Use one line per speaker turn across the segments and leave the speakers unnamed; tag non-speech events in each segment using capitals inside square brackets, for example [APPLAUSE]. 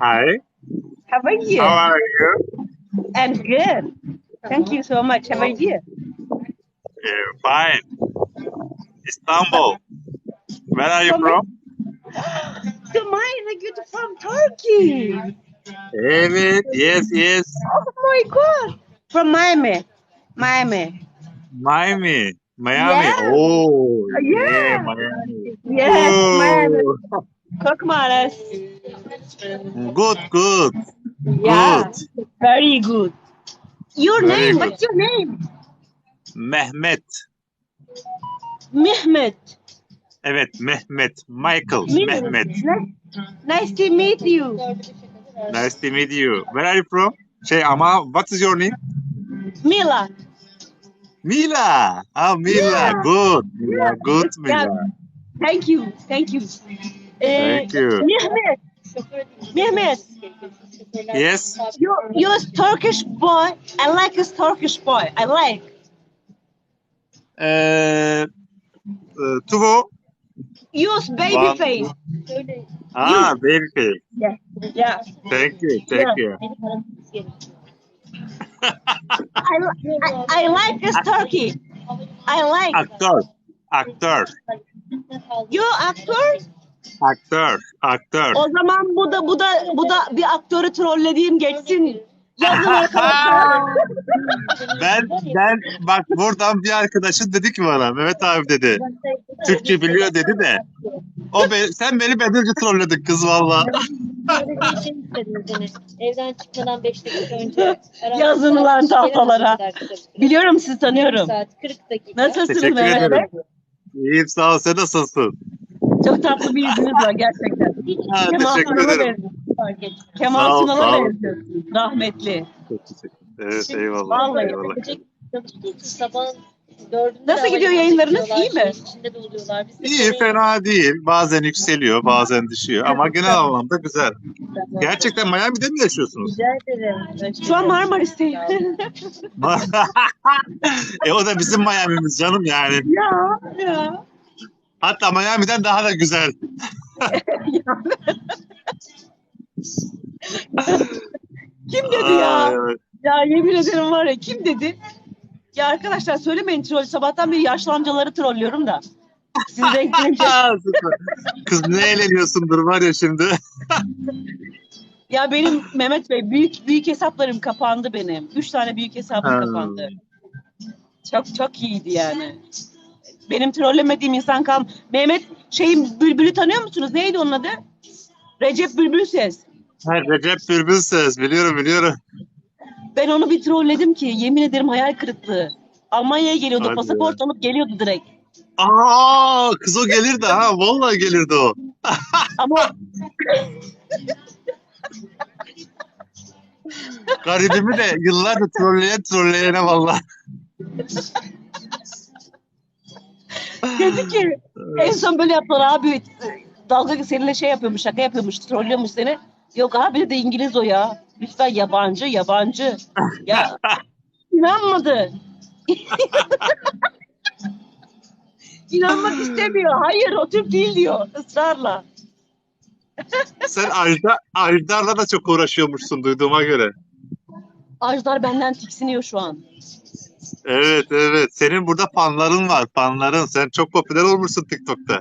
Hi.
How are you?
How are you?
I'm good. Thank you so much. How are you?
Uh, fine. Istanbul. Where are you
From-
from?
Like you're from Turkey.
Evet. Yes, yes.
Oh my god. From Miami. Miami.
Miami. Miami.
Yeah.
Oh.
Yeah.
Miami.
Yes, Miami.
Oh.
Korkmaz.
Good, good.
Yeah.
Good.
Very good. Your
Very
name?
good.
What's your name?
Mehmet.
Mehmet.
Evet, Mehmet. Michael.
Mehmet.
Mehmet.
Nice, to meet you.
Nice to meet you. Where are you from? Şey ama what is your name?
Mila.
Mila. Ah, Mila.
Yeah.
Good. Mila. Good,
Yeah.
Mila.
Thank you. Thank you. Eh,
Thank you.
Mehmet. Mehmet.
Yes.
You you're Turkish boy. I like this Turkish boy. I like.
Ee, e, Tuvo.
Use baby
One-
face.
Ah, baby face.
Yeah. Yeah.
Thank you. Thank you.
I, I, I like this turkey. I like.
Aktör. Aktör.
You actor?
Aktör. Aktör.
O zaman bu da bu da bu da bir aktörü trollediğim geçsin. Yazın arkadaşlar. [LAUGHS]
Ben ben bak buradan bir arkadaşın dedi ki bana Mehmet abi dedi. Türkçe biliyor dedi de. O be, sen beni bedelci trolledin kız valla.
Böyle bir şey. Evden çıkmadan 5 dakika önce. [LAUGHS] aramızda
Yazın ulan
şeyler
tahtalara. Biliyorum sizi tanıyorum.
Saat 40 dakika.
Nasılsınız
Teşekkür
Mehmet Bey?
ederim. İyiyim sağ ol sen nasılsın?
Çok tatlı bir yüzünüz var gerçekten.
Ha,
Kemal
teşekkür
Sunal'a
ederim.
benziyorsunuz. Kemal
Sağ
Sunal'a
ol.
benziyorsunuz. Rahmetli.
Çok teşekkür Evet eyvallah.
Vallahi.
eyvallah.
Sabah dördünde
Nasıl gidiyor yayınlarınız? İyi mi?
şeyin içinde. Biz de
İyi
sonra-
fena değil. Bazen yükseliyor bazen düşüyor ama genel anlamda güzel. Gerçekten Miami'de mi yaşıyorsunuz?
Rica ederim.
Şu an Marmaris'teyim. [LAUGHS] [LAUGHS]
e o da bizim Miami'miz canım yani.
ya ya.
Hatta Miami'den daha da güzel. [LAUGHS]
Kim dedi ya? Ya yemin ederim var ya kim dedi? Ya arkadaşlar söylemeyin troll. Sabahtan beri yaşlı amcaları trollüyorum da. Siz denk. [LAUGHS]
Kız ne eğleniyorsundur var ya şimdi. [LAUGHS]
Ya benim Mehmet Bey büyük büyük hesaplarım kapandı benim. Üç tane büyük hesabım kapandı. Çok çok iyiydi yani. Benim trollemediğim insan kal. Mehmet şeyin Bülbül'ü tanıyor musunuz? Neydi onun adı? Recep Bülbül Ses.
Ha, Recep Bülbül ses biliyorum biliyorum.
Ben onu bir trolledim ki yemin ederim hayal kırıklığı. Almanya'ya geliyordu.
Hadi
pasaport alıp geliyordu direkt.
Aa kız o gelirdi ha vallahi gelirdi o. [LAUGHS]
Ama
Garibimi de yıllardır trolleyen trolleyene vallahi. [LAUGHS]
dedi ki en son böyle yaptılar abi dalga seninle şey yapıyormuş şaka yapıyormuş trollüyormuş seni. Yok abi dedi İngiliz o ya. Lütfen yabancı yabancı. Ya [LAUGHS] inanmadı. [LAUGHS] İnanmak istemiyor. Hayır o Türk değil diyor ısrarla. [LAUGHS]
Sen Ajdar, Ajdar'la da çok uğraşıyormuşsun duyduğuma göre.
Ajdar benden tiksiniyor şu an.
Evet evet. Senin burada fanların var. Fanların. Sen çok popüler olmuşsun TikTok'ta.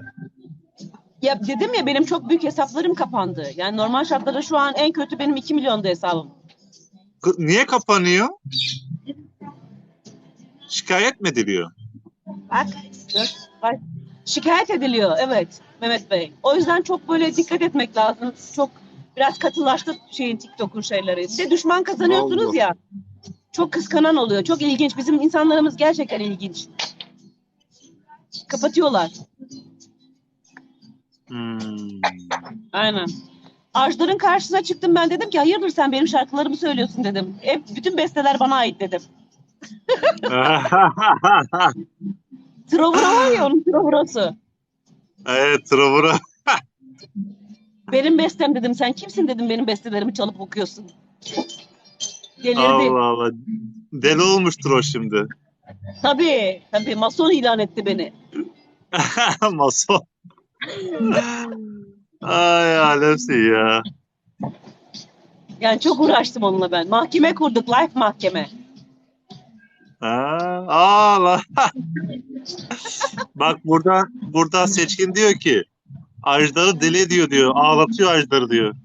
Ya dedim ya benim çok büyük hesaplarım kapandı. Yani normal şartlarda şu an en kötü benim 2 milyonda hesabım.
Niye kapanıyor? Şikayet mi ediliyor?
Bak, bak. Şikayet ediliyor evet Mehmet Bey. O yüzden çok böyle dikkat etmek lazım. Çok biraz katılaştı şeyin TikTok'un şeyleri. Bir de düşman kazanıyorsunuz
Allah.
ya. Çok kıskanan oluyor. Çok ilginç. Bizim insanlarımız gerçekten ilginç. Kapatıyorlar.
Hmm.
Aynen. Ajdar'ın karşısına çıktım ben dedim ki hayırdır sen benim şarkılarımı söylüyorsun dedim. Hep bütün besteler bana ait dedim. [LAUGHS] Trovura var ya onun trovurası.
evet Trovura.
Benim bestem dedim. Sen kimsin dedim benim bestelerimi çalıp okuyorsun. Delirdi.
Allah Allah. Deli olmuştur o şimdi.
Tabii. Tabii. Mason ilan etti beni. [LAUGHS]
Mason. Ay alemsin ya.
Yani çok uğraştım onunla ben. Mahkeme kurduk, live mahkeme.
Ha, aa la. [LAUGHS] Bak burada burada Seçkin diyor ki Ajdar'ı deli ediyor diyor. Ağlatıyor Ajdar'ı diyor.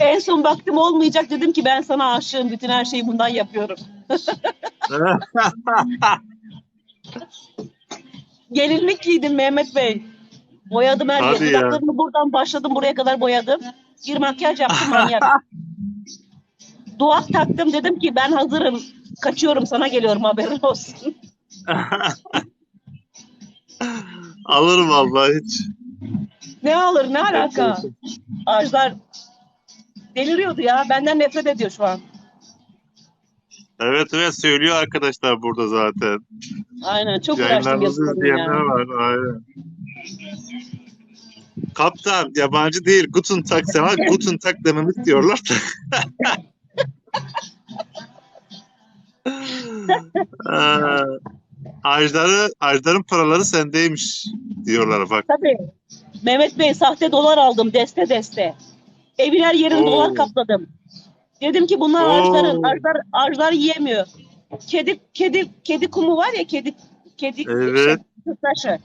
En son baktım olmayacak dedim ki ben sana aşığım. Bütün her şeyi bundan yapıyorum. [LAUGHS] Gelinlik giydim Mehmet Bey. Boyadım her
Hadi
yeri.
ya.
Dudaklarımı buradan başladım buraya kadar boyadım. Bir makyaj yaptım manyak. [LAUGHS] Duak taktım dedim ki ben hazırım. Kaçıyorum sana geliyorum haberin olsun. [LAUGHS]
Alır vallahi hiç.
Ne alır ne alaka? Ağaçlar deliriyordu ya. Benden nefret ediyor şu an.
Evet evet söylüyor arkadaşlar burada zaten.
Aynen çok uğraştım
Yayınlarımızı
yazıklarım
izleyenler
ya.
var. Aynen. Kaptan yabancı değil. Guten Tag sana Guten Tag dememi istiyorlar. [LAUGHS] Ee, Ajdar'ı, Ajdar'ın paraları sendeymiş diyorlar bak.
Tabii. Mehmet Bey sahte dolar aldım deste deste. Evin her yerini
Oo.
dolar kapladım. Dedim ki bunlar
Oo.
ağaçların, ağaçlar, ağaçlar yiyemiyor. Kedi, kedi, kedi kumu var ya kedi, kedi
Evet.
şey, taşı.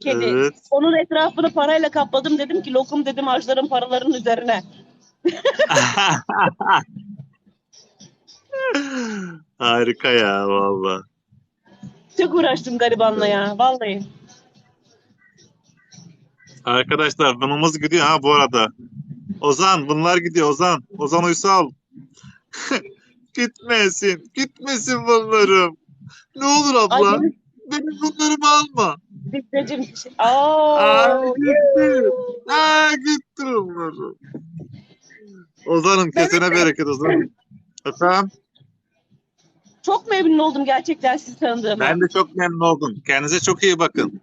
Kedi.
Evet.
Onun etrafını parayla kapladım. Dedim ki lokum dedim ağaçların paralarının üzerine. [LAUGHS]
Harika ya valla.
Çok uğraştım garibanla ya. Vallahi.
Arkadaşlar bunumuz gidiyor ha bu arada. Ozan bunlar gidiyor Ozan. Ozan Uysal. [LAUGHS] Gitmesin. Gitmesin bunlarım. Ne olur abla.
Ay benim
bunlarımı alma.
dişlecim. Aa,
gitti. Aa, gitti onları. Ozan'ım kesene bereket Ozan. Efendim?
çok memnun oldum gerçekten sizi tanıdığıma.
Ben de çok memnun oldum. Kendinize çok iyi bakın.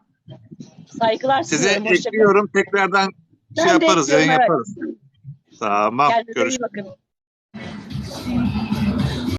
Saygılar
Size
sunuyorum. Kalın.
ekliyorum. Tekrardan
Ben
şey yaparız, yayın yaparız. Tamam. Görüşürüz.